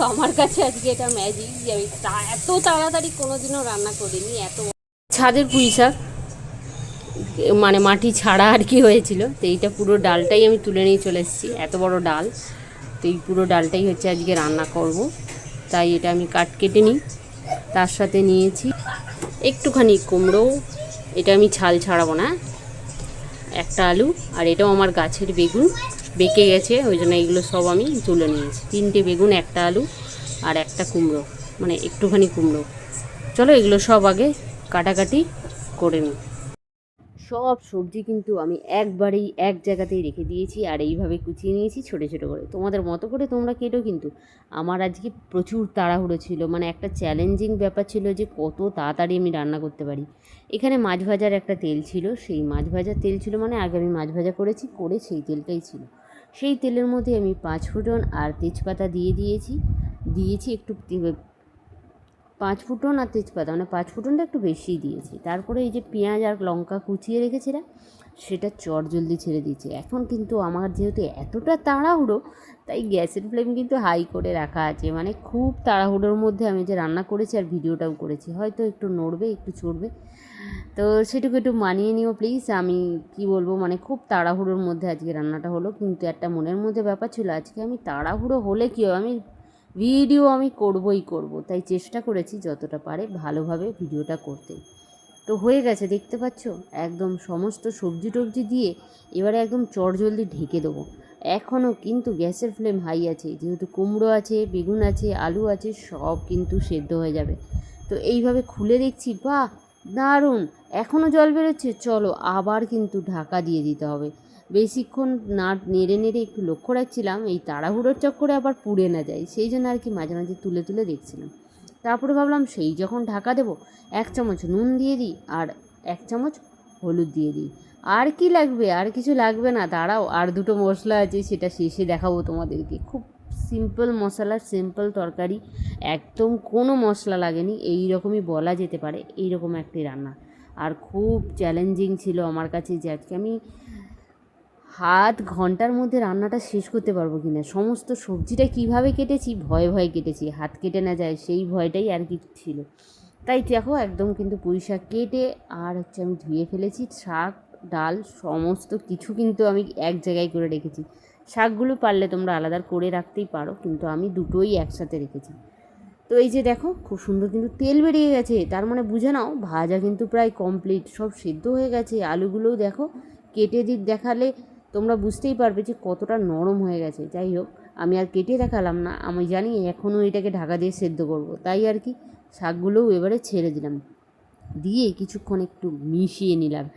কিন্তু আমার কাছে আজকে এটা ম্যাজিক যে আমি তা- এত তাড়াতাড়ি কোনোদিনও রান্না করিনি, এত ছাদের পুঁই শাক মানে মাটি ছাড়া আর কি হয়েছিল, তো এইটা পুরো ডালটাই আমি তুলে নিয়ে চলে এসেছি, এত বড় ডাল, তো এই পুরো ডালটাই হচ্ছে আজকে রান্না করব, তাই এটা আমি কাট কেটে নিই, তার সাথে নিয়েছি একটুখানি কুমড়ো, এটা আমি ছাল ছাড়াবো না, একটা আলু, আর এটাও আমার গাছের বেগুন বেঁকে গেছে, ওই জন্য এগুলো সব আমি তুলে নিয়েছি। তিনটে বেগুন, একটা আলু আর একটা কুমড়ো মানে একটুখানি কুমড়ো। চলো এগুলো সব আগে কাটাকাটি করে নিই। সব সবজি কিন্তু আমি একবারেই এক জায়গাতেই রেখে দিয়েছি আর এইভাবে কুচিয়ে নিয়েছি ছোটো ছোটো করে। তোমাদের মতো করে তোমরা কেটো কিন্তু। আমার আজকে প্রচুর তাড়াহুড়ো ছিল মানে একটা চ্যালেঞ্জিং ব্যাপার ছিল যে কত তাড়াতাড়ি আমি রান্না করতে পারি। এখানে মাছ ভাজার একটা তেল ছিল, সেই মাছ ভাজার তেল ছিল মানে আগে আমি মাছ ভাজা করেছি, করে সেই তেলটাই ছিল। সেই তেলের মধ্যে আমি পাঁচ ফোড়ন আর তেজপাতা দিয়ে দিয়েছি। দিয়েছি একটু পাঁচ ফুটন আর তেজপাতা মানে পাঁচ ফুটনটা একটু বেশিই দিয়েছি। তারপরে এই যে পেঁয়াজ আর লঙ্কা কুচিয়ে রেখেছিলাম, সেটা চট জলদি ছেড়ে দিয়েছি। এখন কিন্তু আমার যেহেতু এতটা তাড়াহুড়ো, তাই গ্যাসের ফ্লেম কিন্তু হাই করে রাখা আছে। মানে খুব তাড়াহুড়োর মধ্যে আমি যে রান্না করেছি আর ভিডিওটাও করেছি, হয়তো একটু নড়বে, একটু চড়বে। তো সেটুকু একটু মানিয়ে নিও প্লিজ। আমি কি বলব মানে খুব তাড়াহুড়োর মধ্যে আজকে রান্নাটা হলো। কিন্তু একটা মনের মধ্যে ব্যাপার ছিল, আজকে আমি তাড়াহুড়ো হলে কী হবে? আমি ভিডিও আমি করবই করব, তাই চেষ্টা করেছি যতটা পারে ভালোভাবে ভিডিওটা করতে। তো হয়ে গেছে, দেখতে পাচ্ছ? একদম সমস্ত সবজি টবজি দিয়ে এবারে একদম চটজলদি ঢেকে দেবো। এখনও কিন্তু গ্যাসের ফ্লেম হাই আছে, যেহেতু কুমড়ো আছে, বেগুন আছে, আলু আছে, সব কিন্তু সেদ্ধ হয়ে যাবে। তো এইভাবে খুলে দেখছি, বাহ! দারুণ! এখনও জল বেরোচ্ছে? চলো আবার কিন্তু ঢাকা দিয়ে দিতে হবে। বেশিক্ষণ না নেড়ে নেড়ে একটু লক্ষ্য রাখছিলাম, এই তাড়াহুড়োর চক্করে আবার পুড়ে না যায়, সেই জন্য আর কি মাঝে মাঝে তুলে তুলে দেখছিলাম। তারপরে ভাবলাম সেই যখন ঢাকা দেবো, এক চামচ নুন দিয়ে দিই আর এক চামচ হলুদ দিয়ে দিই। আর কি লাগবে? আর কিছু লাগবে না, দাঁড়াও, আর দুটো মশলা আছে, সেটা শেষে দেখাবো তোমাদেরকে। খুব সিম্পল মশলা সিম্পল তরকারি, একদম কোনো মশলা লাগেনি এই রকমই বলা যেতে পারে এই রকম একটি রান্না। আর খুব চ্যালেঞ্জিং ছিল আমার কাছে যে আজকে আমি হাত ঘণ্টার মধ্যে রান্নাটা শেষ করতে পারব কি না সমস্ত সবজিটা কীভাবে কেটেছি? ভয়ে ভয়ে কেটেছি। হাত কেটে না যায়, সেই ভয়টাই আর কি ছিল। তাই দেখো, একদম কিন্তু পুঁই শাক কেটে আর হচ্ছে আমি ধুয়ে ফেলেছি। শাক, ডাল, সমস্ত কিছু কিন্তু আমি এক জায়গায় করে রেখেছি। শাকগুলো পারলে তোমরা আলাদা করে রাখতেই পারো, কিন্তু আমি দুটোই একসাথে রেখেছি। তো এই যে দেখো, খুব সুন্দর কিন্তু তেল বেরিয়ে গেছে। তার মানে বুঝে নাও, ভাজা কিন্তু প্রায় কমপ্লিট সব সেদ্ধ হয়ে গেছে। আলুগুলোও দেখো, কেটে দিক দেখালে তোমরা বুঝতেই পারবে যে কতটা নরম হয়ে গেছে। যাই হোক, আমি আর কেটে দেখালাম না। আমি জানি এখনও এটাকে ঢাকা দিয়ে সেদ্ধ করব। তাই আর কি, শাকগুলোও এবারে ছেড়ে দিলাম। দিয়ে কিছুক্ষণ একটু মিশিয়ে নিলাম।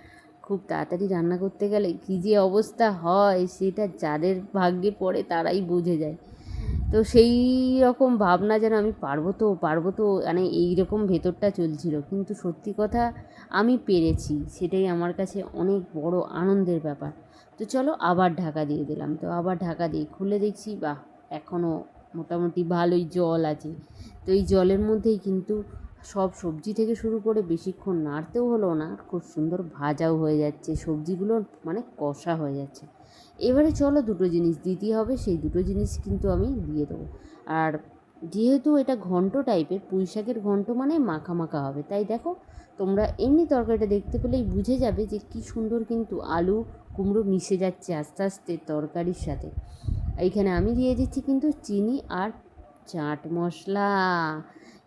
খুব তাড়াতাড়ি রান্না করতে গেলে কী যে অবস্থা হয়, সেটা যাদের ভাগ্যে পড়ে তারাই বুঝে যায়। তো সেই রকম ভাবনা যেন আমি পারব তো পারব তো মানে এই রকম ভেতরটা চলছিল। কিন্তু সত্যি কথা, আমি পেরেছি। সেটাই আমার কাছে অনেক বড় আনন্দের ব্যাপার। তো চলো আবার ঢাকা দিয়ে দিলাম। তো আবার ঢাকা দিয়ে খুলে দেখছি, বাহ! এখনও মোটামুটি ভালোই জল আছে। তো এই জলের মধ্যেই কিন্তু সব সবজি থেকে শুরু করে বেশিক্ষণ নাড়তেও হলো না, খুব সুন্দর ভাজাও হয়ে যাচ্ছে, সবজিগুলো মানে কষা হয়ে যাচ্ছে। এবারে চলো দুটো জিনিস দিতে হবে, সেই দুটো জিনিস কিন্তু আমি দিয়ে দেবো। আর যেহেতু এটা ঘন্ট টাইপের, পুঁই শাকের ঘন্ট মানে মাখা মাখা হবে, তাই দেখো তোমরা এমনি তরকারিটা দেখতে পেলেই বুঝে যাবে যে কি সুন্দর কিন্তু আলু কুমড়ো মিশে যাচ্ছে আস্তে আস্তে তরকারির সাথে। এইখানে আমি দিয়ে দিচ্ছি কিন্তু চিনি আর চাট মশলা।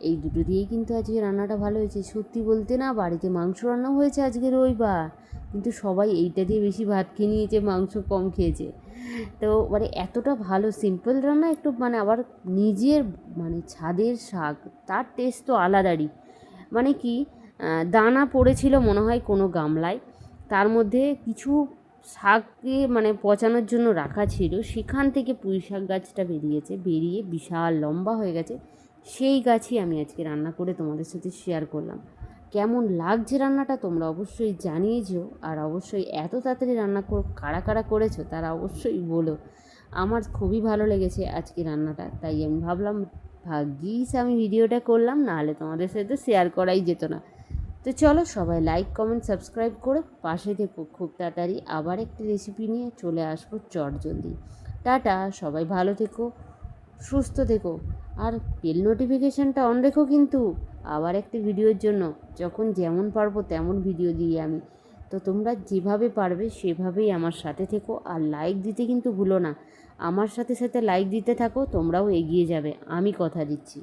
এই দুটো দিয়েই কিন্তু আজকে রান্নাটা ভালো হয়েছে। সত্যি বলতে না, বাড়িতে মাংস রান্নাও হয়েছে আজকে রবিবার। কিন্তু সবাই এইটা দিয়ে বেশি ভাত খেয়ে নিয়েছে, মাংস কম খেয়েছে। তো মানে এতটা ভালো সিম্পল রান্না একটু মানে আবার নিজের মানে ছাদের শাক, তার টেস্ট তো আলাদারই। মানে কি দানা পড়েছিল মনে হয় কোনো গামলায়, তার মধ্যে কিছু শাককে মানে পচানোর জন্য রাখা ছিল। সেখান থেকে পুঁই শাক গাছটা বেরিয়েছে, বেরিয়ে বিশাল লম্বা হয়ে গেছে। সেই গাছই আমি আজকে রান্না করে তোমাদের সাথে শেয়ার করলাম। কেমন লাগছে রান্নাটা তোমরা অবশ্যই জানিয়েছো আর অবশ্যই এত তাড়াতাড়ি রান্না কর, কারা কারা করেছ তারা অবশ্যই বলো। আমার খুবই ভালো লেগেছে আজকে রান্নাটা, তাই আমি ভাবলাম, ভাগ্যিস আমি ভিডিওটা করলাম, নাহলে তোমাদের সাথে শেয়ার করাই যেত না। তো চলো সবাই লাইক কমেন্ট সাবস্ক্রাইব করে পাশে থেকো খুব তাড়াতাড়ি। আবার একটি রেসিপি নিয়ে চলে আসব চট জলদি টাটা, সবাই ভালো থেকো। সুস্থ থেকো। আর বেল নোটিফিকেশানটা অন রেখো কিন্তু। আবার একটি ভিডিওর জন্য। যখন যেমন পারব তেমন ভিডিও দিই আমি। তো তোমরা যেভাবে পারবে সেভাবেই আমার সাথে থেকো। আর লাইক দিতে কিন্তু ভুলো না। আমার সাথে সাথে লাইক দিতে থাকো, তোমরাও এগিয়ে যাবে। আমি কথা দিচ্ছি।